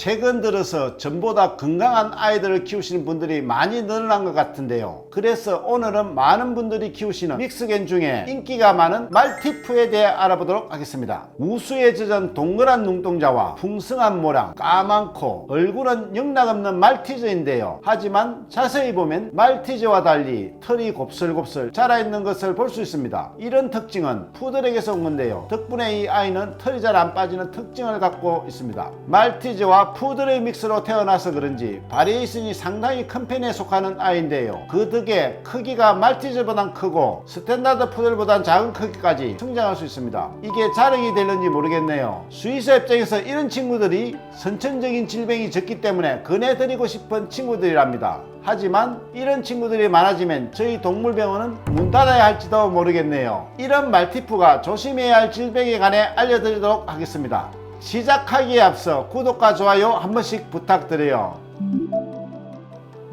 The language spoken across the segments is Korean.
최근 들어서 전보다 건강한 아이들을 키우시는 분들이 많이 늘어난 것 같은데요. 그래서 오늘은 많은 분들이 키우시는 믹스겐 중에 인기가 많은 말티푸에 대해 알아보도록 하겠습니다. 우수에 젖은 동그란 눈동자와 풍성한 모양, 까만 코, 얼굴은 영락없는 말티즈인데요. 하지만 자세히 보면 말티즈와 달리 털이 곱슬곱슬 자라있는 것을 볼 수 있습니다. 이런 특징은 푸들에게서 온 건데요. 덕분에 이 아이는 털이 잘 안 빠지는 특징을 갖고 있습니다. 말티즈와 푸들의 믹스로 태어나서 그런지 바리에이션이 상당히 큰 편에 속하는 아이인데요. 그 덕에 크기가 말티즈보단 크고 스탠다드 푸들보단 작은 크기까지 성장할 수 있습니다. 이게 자랑이 되는지 모르겠네요. 수의사 입장에서 이런 친구들이 선천적인 질병이 적기 때문에 권해드리고 싶은 친구들이랍니다. 하지만 이런 친구들이 많아지면 저희 동물병원은 문 닫아야 할지도 모르겠네요. 이런 말티푸가 조심해야 할 질병에 관해 알려드리도록 하겠습니다. 시작하기에 앞서 구독과 좋아요 한 번씩 부탁드려요.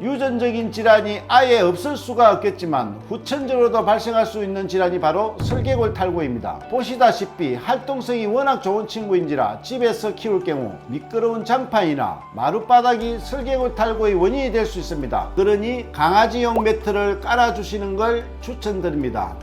유전적인 질환이 아예 없을 수가 없겠지만 후천적으로도 발생할 수 있는 질환이 바로 설계골 탈구입니다. 보시다시피 활동성이 워낙 좋은 친구인지라 집에서 키울 경우 미끄러운 장판이나 마룻바닥이 설계골 탈구의 원인이 될 수 있습니다. 그러니 강아지용 매트를 깔아주시는 걸 추천드립니다.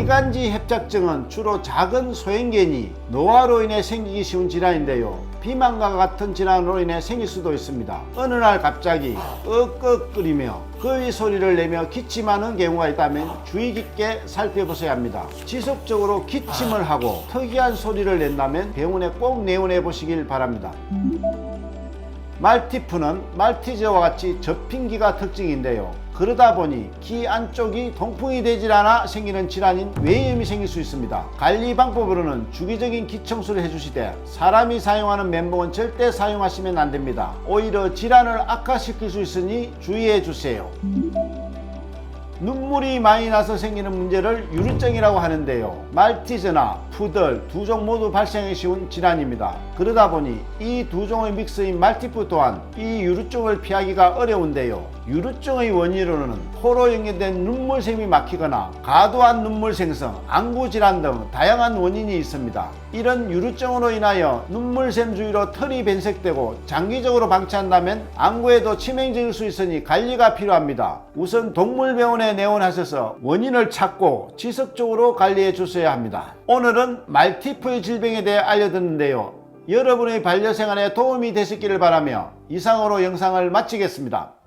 기관지 협착증은 주로 작은 소형견이 노화로 인해 생기기 쉬운 질환인데요. 비만과 같은 질환으로 인해 생길 수도 있습니다. 어느 날 갑자기 끄끄거리며 거위 소리를 내며 기침하는 경우가 있다면 주의 깊게 살펴보셔야 합니다. 지속적으로 기침을 하고 특이한 소리를 낸다면 병원에 꼭 내원해 보시길 바랍니다. 말티프는 말티즈와 같이 접힌기가 특징인데요. 그러다 보니 귀 안쪽이 통풍이 되질 않아 생기는 질환인 외염이 생길 수 있습니다. 관리 방법으로는 주기적인 귀 청소를 해주시되 사람이 사용하는 면봉은 절대 사용하시면 안 됩니다. 오히려 질환을 악화시킬 수 있으니 주의해 주세요. 눈물이 많이 나서 생기는 문제를 유루증이라고 하는데요. 말티즈나 푸들 두 종 모두 발생하기 쉬운 질환입니다. 그러다 보니 이 두 종의 믹스인 말티푸 또한 이 유루증을 피하기가 어려운데요. 유루증의 원인으로는 코로 연결된 눈물샘이 막히거나 과도한 눈물 생성, 안구 질환 등 다양한 원인이 있습니다. 이런 유루증으로 인하여 눈물샘 주위로 털이 변색되고 장기적으로 방치한다면 안구에도 치명적일 수 있으니 관리가 필요합니다. 우선 동물병원에 내원하셔서 원인을 찾고 지속적으로 관리해 주셔야 합니다. 오늘은 말티푸의 질병에 대해 알려드렸는데요. 여러분의 반려생활에 도움이 되셨기를 바라며 이상으로 영상을 마치겠습니다.